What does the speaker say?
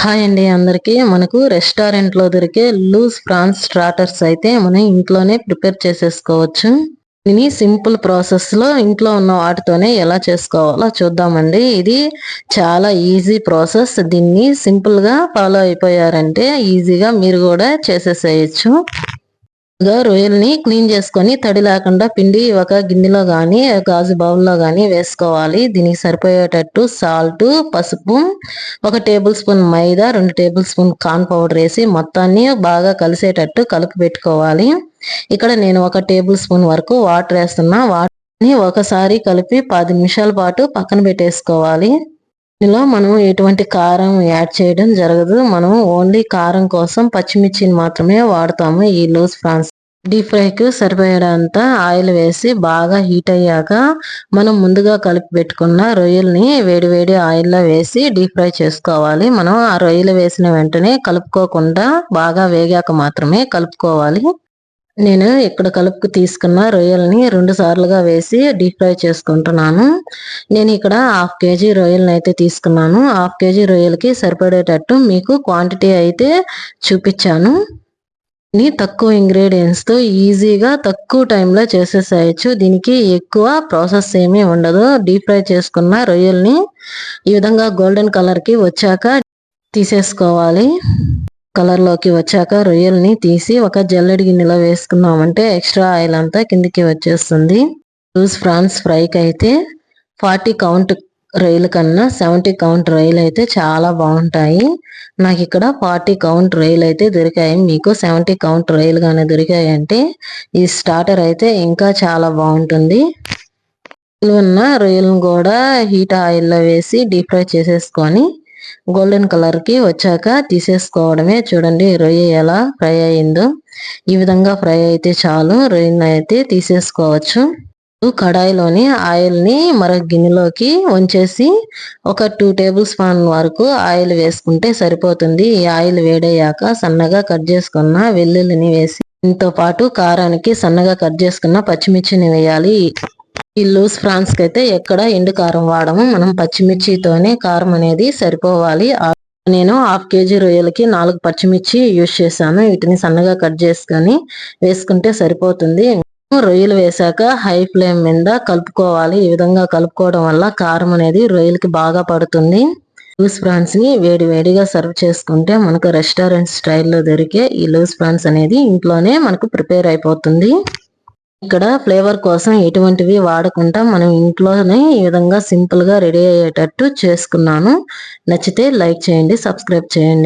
Hi అండి అందరికి. మనకు రెస్టారెంట్లో దొరికే లూజ్ ప్రాన్స్ స్టార్టర్స్ అయితే మనం ఇంట్లోనే ప్రిపేర్ చేసేసుకోవచ్చు. దీని సింపుల్ ప్రాసెస్లో ఇంట్లో ఉన్న వాటితోనే ఎలా చేసుకోవాలో చూద్దామండి. ఇది చాలా ఈజీ ప్రాసెస్. దీన్ని సింపుల్గా ఫాలో అయిపోయారంటే ఈజీగా మీరు కూడా చేసేసేయచ్చు. రొయ్యల్ని క్లీన్ చేసుకొని తడి లేకుండా పిండి ఒక గిన్నెలో కానీ గాజు బౌల్లో కానీ వేసుకోవాలి. దీనికి సరిపోయేటట్టు సాల్ట్ పసుపు ఒక టేబుల్ స్పూన్ మైదా రెండు టేబుల్ స్పూన్ కార్న్ పౌడర్ వేసి మొత్తాన్ని బాగా కలిసేటట్టు కలిపి పెట్టుకోవాలి. ఇక్కడ నేను ఒక టేబుల్ స్పూన్ వరకు వాటర్ వేస్తున్నా. వాటర్ని ఒకసారి కలిపి పది నిమిషాల పాటు పక్కన పెట్టేసుకోవాలి. ఇందులో మనం ఎటువంటి కారం యాడ్ చేయడం జరగదు. మనం ఓన్లీ కారం కోసం పచ్చిమిర్చిని మాత్రమే వాడతాము. ఈ లూజ్ ఫ్రాన్స్ డీప్ ఫ్రైకి సరిపోయేదంతా ఆయిల్ వేసి బాగా హీట్ అయ్యాక మనం ముందుగా కలిపి పెట్టుకున్న రొయ్యల్ని వేడి వేడి ఆయిల్లో వేసి డీప్ ఫ్రై చేసుకోవాలి. మనం ఆ రొయ్యలు వేసిన వెంటనే కలుపుకోకుండా బాగా వేగాక మాత్రమే కలుపుకోవాలి. నేను ఇక్కడ కలుపుకు తీసుకున్న రొయ్యల్ని రెండు సార్లుగా వేసి డీప్ ఫ్రై చేసుకుంటున్నాను. నేను ఇక్కడ హాఫ్ కేజీ రొయ్యల్ని అయితే తీసుకున్నాను. హాఫ్ కేజీ రొయ్యలకి సరిపడేటట్టు మీకు క్వాంటిటీ అయితే చూపించాను. తక్కువ ఇంగ్రీడియంట్స్తో ఈజీగా తక్కువ టైంలో చేసేసేయచ్చు. దీనికి ఎక్కువ ప్రాసెస్ ఏమీ ఉండదు. డీప్ ఫ్రై చేసుకున్న రొయ్యల్ని ఈ విధంగా గోల్డెన్ కలర్కి వచ్చాక తీసేసుకోవాలి. కలర్లోకి వచ్చాక రొయ్యల్ని తీసి ఒక జల్లెడి గిన్నెలో వేసుకున్నామంటే ఎక్స్ట్రా ఆయిల్ అంతా కిందికి వచ్చేస్తుంది. లూజ్ ఫ్రాన్స్ ఫ్రైకి అయితే ఫార్టీ కౌంట్ రొయ్యల కన్నా సెవెంటీ కౌంట్ రొయ్యలు అయితే చాలా బాగుంటాయి. నాకు ఇక్కడ ఫార్టీ కౌంట్ రొయ్యలు అయితే దొరికాయి. మీకు సెవెంటీ కౌంట్ రొయ్యలు కానీ దొరికాయి అంటే ఈ స్టార్టర్ అయితే ఇంకా చాలా బాగుంటుంది. ఉన్న రొయ్యలను కూడా హీట్ ఆయిల్లో వేసి డీప్ ఫ్రై చేసేసుకొని గోల్డెన్ కలర్కి వచ్చాక తీసేసుకోవడమే. చూడండి రొయ్య ఎలా ఫ్రై అయిందో. ఈ విధంగా ఫ్రై అయితే చాలు. రొయ్యను అయితే తీసేసుకోవచ్చు. కడాయిలోని ఆయిల్ని మరొక గిన్నెలోకి వంచేసి ఒక టూ టేబుల్ స్పూన్ వరకు ఆయిల్ వేసుకుంటే సరిపోతుంది. ఈ ఆయిల్ వేడయ్యాక సన్నగా కట్ చేసుకున్న వెల్లుల్లిని వేసి దీంతో పాటు కారానికి సన్నగా కట్ చేసుకున్న పచ్చిమిర్చిని వేయాలి. ఈ లూస్ ఫ్రాన్స్కి అయితే ఎక్కడ ఎండు కారం వాడము. మనం పచ్చిమిర్చితోనే కారం అనేది సరిపోవాలి. నేను హాఫ్ కేజీ రొయ్యలకి నాలుగు పచ్చిమిర్చి యూజ్ చేశాను. వీటిని సన్నగా కట్ చేసుకొని వేసుకుంటే సరిపోతుంది. రొయ్యలు వేసాక హై ఫ్లేమ్ మీద కలుపుకోవాలి. ఈ విధంగా కలుపుకోవడం వల్ల కారం అనేది రొయ్యలకి బాగా పడుతుంది. లూస్ ఫ్రాన్స్ని వేడి వేడిగా సర్వ్ చేసుకుంటే మనకు రెస్టారెంట్ స్టైల్లో దొరికే ఈ లూస్ ఫ్రాన్స్ అనేది ఇంట్లోనే మనకు ప్రిపేర్ అయిపోతుంది. ఇక్కడ ఫ్లేవర్ కోసం ఎటువంటివి వాడకుండా మనం ఇంట్లోనే ఈ విధంగా సింపుల్గా రెడీ అయ్యేటట్టు చేసుకున్నాను. నచ్చితే లైక్ చేయండి సబ్స్క్రైబ్ చేయండి.